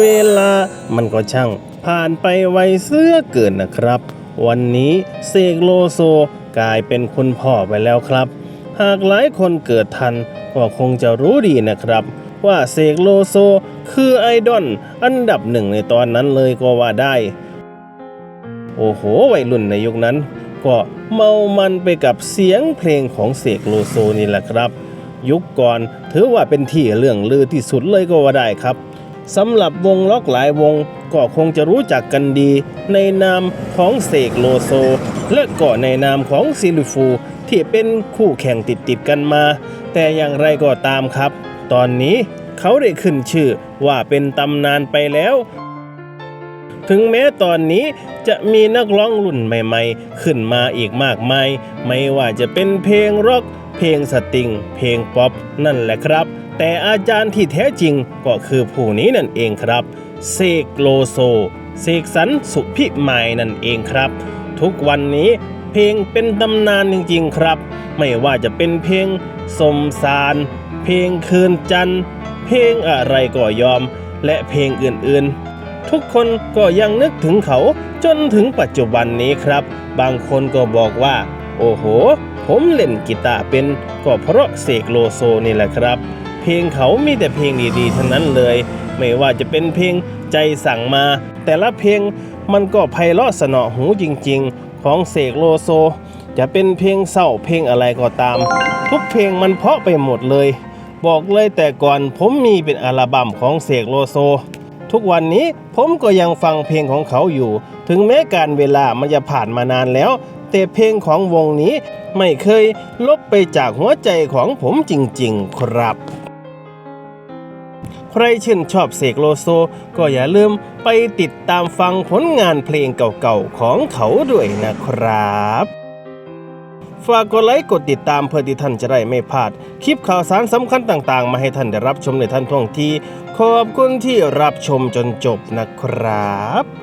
เวลามันก็ช่างผ่านไปไวเสื้อเกินนะครับ วันนี้เสกโลโซกลายเป็นคุณพ่อไปแล้วครับ หากหลายคนเกิดทันก็คงจะรู้ดีนะครับ ว่าเสกโลโซคือไอดอลอันดับหนึ่งในตอนนั้นเลยก็ว่าได้ โอ้โหวัยรุ่นในยุคนั้น ก็เมามันไปกับเสียงเพลงของเสกโลโซนี่แหละครับ ยุคก่อนถือว่าเป็นที่เรื่องลือที่สุดเลยก็ว่าได้ครับ สำหรับวงล็อกหลายวงก็คงจะรู้จักกันดี ในนามของเสกโลโซ และก็ในนามของซิลิฟู ที่เป็นคู่แข่งติดติดๆกันมา แต่อย่างไรก็ตามครับ ตอนนี้เขาได้ขึ้นชื่อว่าเป็นตำนานไปแล้ว ถึงแม้ตอนนี้จะมีนักร้องรุ่นใหม่ ๆ ขึ้นมาอีกมากมาย ไม่ว่าจะเป็นเพลงร็อก เพลงสตริง เพลงป๊อปนั่นแหละครับ แต่อาจารย์ที่แท้จริงก็คือผู้นี้นั่นเองครับเสกโลโซเสกสรรสุพิมายนั่นเองครับ ทุกวันนี้เพลงเป็นตำนานจริงๆครับ ไม่ว่าจะเป็นเพลงสมสาร เพลงคืนจันทร์ เพลงอะไรก็ยอม และเพลงอื่นๆ ทุกคนก็ยังนึกถึงเขาจนถึงปัจจุบันนี้ครับ บางคนก็บอกว่า โอ้โห ผมเล่นกีตาร์เป็นก็เพราะเสกโลโซนี่แหละครับ เพลงเขามีแต่เพลงดีๆทั้งนั้นเลย ไม่ว่าจะเป็นเพลงใจสั่งมา แต่ละเพลงมันก็ไพเราะสนอหูจริงๆ ของเสกโลโซ จะเป็นเพลงเศร้าเพลงอะไรก็ตาม ทุกเพลงมันเพาะไปหมดเลย บอกเลยแต่ก่อนผมมีเป็นอัลบั้มของเสกโลโซ ทุกวันนี้ผมก็ยังฟังเพลงของเขาอยู่ ถึงแม้การเวลามันจะผ่านมานานแล้ว แต่เพลงของวงนี้ไม่เคยลบไปจากหัวใจของผมจริงๆครับ ใครชื่นชอบเสกโลโซ ก็อย่าลืมไปติดตามฟังผลงานเพลงเก่าๆของเขาด้วยนะครับฝากกดไลค์กดติดตามเพื่อที่ท่านจะได้ไม่พลาด คลิปข่าวสารสำคัญต่างๆ มาให้ท่านได้รับชมในท่านท่วงทีขอบคุณที่รับชมจนจบนะครับ